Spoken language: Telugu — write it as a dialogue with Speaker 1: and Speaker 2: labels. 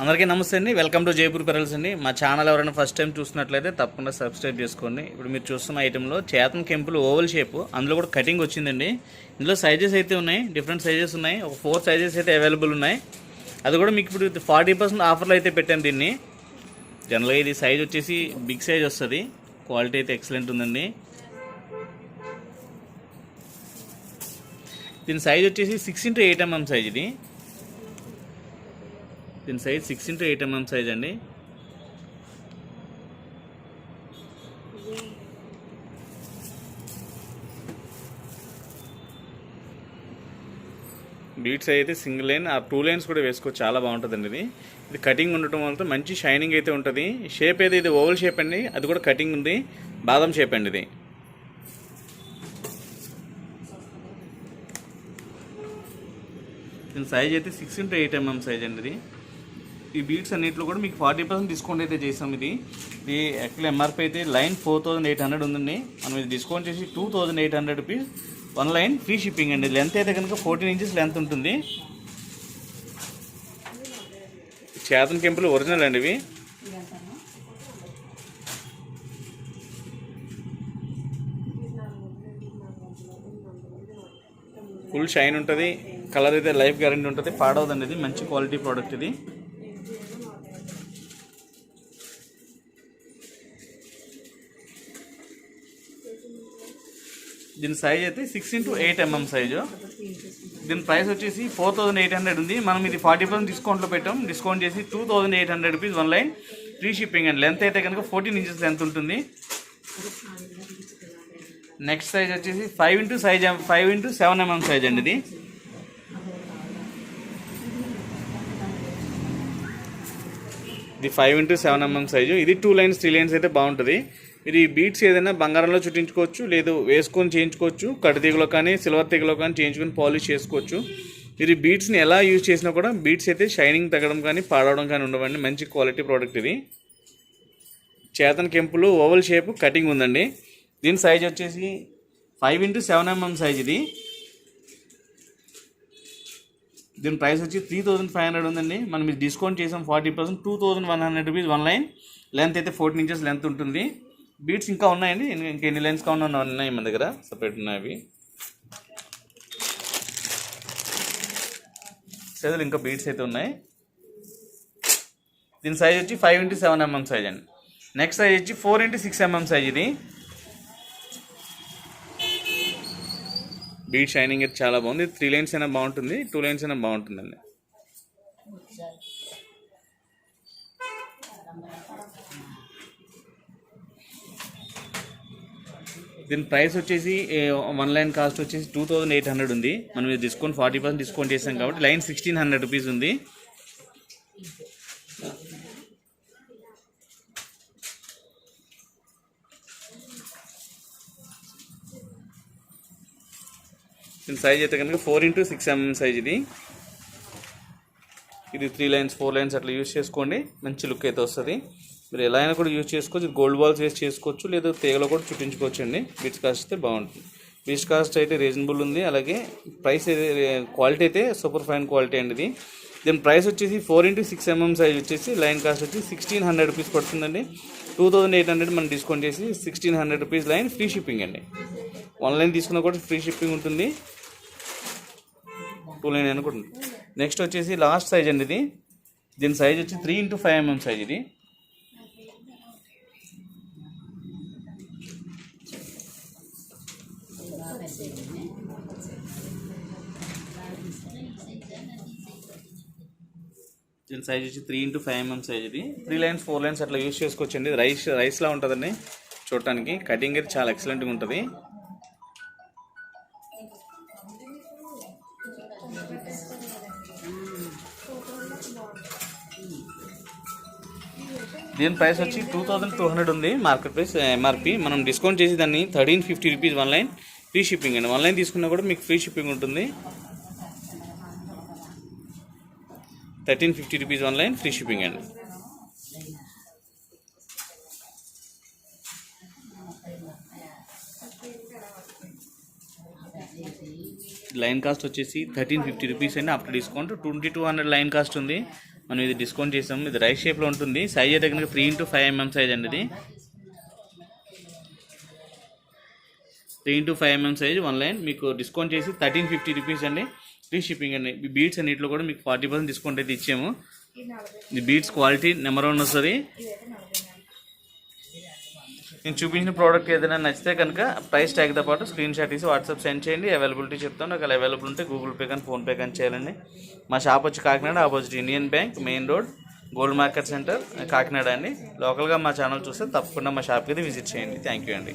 Speaker 1: అందరికీ నమస్తే అండి. వెల్కమ్ టు జైపూర్ పెరల్స్ అండి. మా ఛానల్ ఎవరైనా ఫస్ట్ టైం చూసినట్లయితే తప్పకుండా సబ్స్క్రైబ్ చేసుకోండి. ఇప్పుడు మీరు చూస్తున్న ఐటెంలో చేతన్ కెంపులు ఓవల్ షేప్ అందులో కూడా కటింగ్ వచ్చిందండి. ఇందులో సైజెస్ అయితే ఉన్నాయి డిఫరెంట్ సైజెస్ ఉన్నాయి. ఒక ఫోర్ సైజెస్ అయితే అవైలబుల్ ఉన్నాయి. అది కూడా మీకు ఇప్పుడు ఫార్టీ పర్సెంట్ ఆఫర్లో అయితే పెట్టాను దీన్ని. జనరల్గా ఇది సైజ్ వచ్చేసి బిగ్ సైజ్ వస్తుంది. క్వాలిటీ అయితే ఎక్సలెంట్ ఉందండి. దీని సైజ్ వచ్చేసి six into eight MM size ఇది. దీని size six into eight MM size అండి. బీట్స్ అయితే సింగిల్ లైన్ ఆ టూ లైన్స్ కూడా వేసుకోవచ్చు. చాలా బాగుంటుందండి ఇది. ఇది కటింగ్ ఉండటం వల్ల మంచి షైనింగ్ అయితే ఉంటుంది. షేప్ అయితే ఇది ఓవల్ షేప్ అండి. అది కూడా కటింగ్ ఉంది. బాదం షేప్ అండి ఇది. దీని సైజ్ అయితే six into eight MM size అండి ఇది. ఈ బీట్స్ అన్నింటిలో కూడా మీకు ఫార్టీ పర్సెంట్ డిస్కౌంట్ అయితే చేసాం ఇది. ఇది యాక్చువల్లీ ఎంఆర్పీ అయితే line four thousand eight hundred ఉందండి. మనం ఇది డిస్కౌంట్ చేసి two thousand eight hundred rupees one line free shipping అండి. లెంత్ అయితే కనుక ఫోర్టీన్ ఇంచెస్ లెంత్ ఉంటుంది. చేతన్ కెంపులు ఒరిజినల్ అండి ఇవి. ఫుల్ షైన్ ఉంటుంది. కలర్ అయితే లైఫ్ గ్యారంటీ ఉంటుంది. పాడవదండి ఇది మంచి క్వాలిటీ ప్రోడక్ట్ ఇది. దీని సైజ్ అయితే six into eight MM size దీని ప్రైస్ వచ్చేసి ఫోర్ థౌసండ్ ఎయిట్ హండ్రెడ్ ఉంది. మనం ఇది ఫార్టీ పర్సెంట్ డిస్కౌంట్లో పెట్టాం. డిస్కౌంట్ చేసి two thousand eight hundred rupees one line free shipping and length అయితే కనుక ఫోర్టీన్ ఇంచెస్ లెంత్ ఉంటుంది. నెక్స్ట్ సైజ్ వచ్చేసి five into size five into seven MM size అండి ఇది. ఇది five into seven MM size ఇది టూ లైన్స్ త్రీ లైన్స్ అయితే బాగుంటుంది. మీరు ఈ బీట్స్ ఏదైనా బంగారంలో చుట్టించుకోవచ్చు లేదు వేసుకొని చేయించుకోవచ్చు కడతీగలో కానీ సిల్వర్ తీగలో కానీ చేయించుకొని పాలిష్ చేసుకోవచ్చు. మీరు ఈ బీట్స్ని ఎలా యూజ్ చేసినా కూడా బీట్స్ అయితే షైనింగ్ తగ్గడం కానీ పాడవడం కానీ ఉండవండి. మంచి క్వాలిటీ ప్రోడక్ట్ ఇది. చేతన్ కెంపులు ఓవల్ షేప్ కటింగ్ ఉందండి. దీని సైజ్ వచ్చేసి five into seven MM size ఇది. దీని ప్రైస్ వచ్చి త్రీ థౌసండ్ ఫైవ్ హండ్రెడ్ ఉందండి. మనం ఇది డిస్కౌంట్ చేసాం forty percent two thousand one hundred rupees one line length అయితే ఫోర్టీన్ ఇంచెస్ లెంత్ ఉంటుంది. బీట్స్ ఇంకా ఉన్నాయండి. ఇంకా ఎన్ని లైన్స్ కావాలన్నా ఉన్నాయి మన దగ్గర. సపరేట్ ఉన్నాయి అవి. సైజులు ఇంకా బీట్స్ అయితే ఉన్నాయి. దీని సైజ్ వచ్చి five into seven MM size అండి. నెక్స్ట్ సైజ్ వచ్చి four into six MM size ఇది. బీట్ షైనింగ్ అయితే చాలా బాగుంది. త్రీ లైన్స్ అయినా బాగుంటుంది. టూ లైన్స్ అయినా బాగుంటుందండి. దీని ప్రైస్ వచ్చేసి వన్ లైన్ కాస్ట్ వచ్చేసి టూ థౌజండ్ ఎయిట్ హండ్రెడ్ ఉంది. మనం ఇది డిస్కౌంట్ ఫార్టీ పర్సెంట్ డిస్కౌంట్ చేసాం కాబట్టి లైన్ సిక్స్టీన్ హండ్రెడ్ రూపీస్ ఉంది. దీని సైజ్ అయితే కనుక four into six MM size ఇది. ఇది త్రీ లైన్స్ ఫోర్ లైన్స్ అట్లా యూస్ చేసుకోండి. మంచి లుక్ అయితే వస్తుంది. మీరు ఎలా అయినా కూడా యూజ్ చేసుకోవచ్చు. గోల్డ్ బాల్స్ వేసి చేసుకోవచ్చు. లేదా తీగలో కూడా చుట్టించుకోవచ్చు అండి బీచ్ కాస్ట్ అయితే బాగుంటుంది. బీచ్ కాస్ట్ అయితే రీజనబుల్ ఉంది. అలాగే ప్రైస్ అయితే క్వాలిటీ అయితే సూపర్ ఫైన్ క్వాలిటీ అండి ఇది. దీని ప్రైస్ వచ్చేసి four into six MM size వచ్చేసి లైన్ కాస్ట్ వచ్చి సిక్స్టీన్ హండ్రెడ్ రూపీస్ పడుతుందండి. టూ థౌజండ్ ఎయిట్ హండ్రెడ్ మనం డిస్కౌంట్ చేసి sixteen hundred rupees line free shipping అండి. ఆన్లైన్ తీసుకున్నా కూడా ఫ్రీ షిప్పింగ్ ఉంటుంది. టూ లైన్ అనుకుంటుంది నెక్స్ట్ వచ్చేసి లాస్ట్ సైజ్ అండి ఇది. దీని సైజ్ వచ్చి three into five MM size ఇది. దీని సైజ్ వచ్చి three into five MM size ఇది. త్రీ లైన్స్ ఫోర్ లైన్స్ అట్లా యూస్ చేసుకోవచ్చండి. రైస్ రైస్లా ఉంటుందండి చూడటానికి. కటింగ్ అయితే చాలా ఎక్సలెంట్గా ఉంటుంది. దీని ప్రైస్ వచ్చి టూ థౌజండ్ టూ హండ్రెడ్ ఉంది. మార్కెట్ ప్రైస్ ఎంఆర్పి మనం డిస్కౌంట్ చేసి దాన్ని thirteen fifty rupees one line free shipping అండి. ఆన్లైన్ తీసుకున్నా కూడా మీకు ఫ్రీ షిప్పింగ్ ఉంటుంది. Thirteen fifty rupees online free shipping అండి. లైన్ కాస్ట్ వచ్చేసి థర్టీన్ ఫిఫ్టీ రూపీస్ అండి. After discount twenty two hundred line cost ఉంది. మనం ఇది డిస్కౌంట్ చేసాము. ఇది రైస్ షేప్లో ఉంటుంది. సైజ్ అయితే కనుక three into five MM size అండి ఇది. Three into five MM size one line మీకు డిస్కౌంట్ చేసి థర్టీన్ ఫిఫ్టీ రూపీస్ అండి. ఫ్రీ షిప్పింగ్ అండి. ఈ బీట్స్ అన్నింటిలో కూడా మీకు ఫార్టీ పర్సెంట్ డిస్కౌంట్ అయితే ఇచ్చాము. ఈ బీట్స్ క్వాలిటీ నెంబర్ వన్ వస్తుంది. నేను చూపించిన ప్రోడక్ట్ ఏదైనా నచ్చితే కనుక ప్రైస్ ట్యాగ్తో పాటు స్క్రీన్ షాట్ తీసి వాట్సాప్ సెండ్ చేయండి. అవైలబిలిటీ చెప్తాను. ఒకవేళ అవైలబుల్ ఉంటే గూగుల్ పే కానీ ఫోన్పే కానీ చేయాలండి. మా షాప్ వచ్చి Kakinada opposite Indian bank main road gold market centre Kakinada అండి. లోకల్గా మా ఛానల్ చూస్తే తప్పకుండా మా షాప్కి అయితే విజిట్ చేయండి. థ్యాంక్ యూ అండి.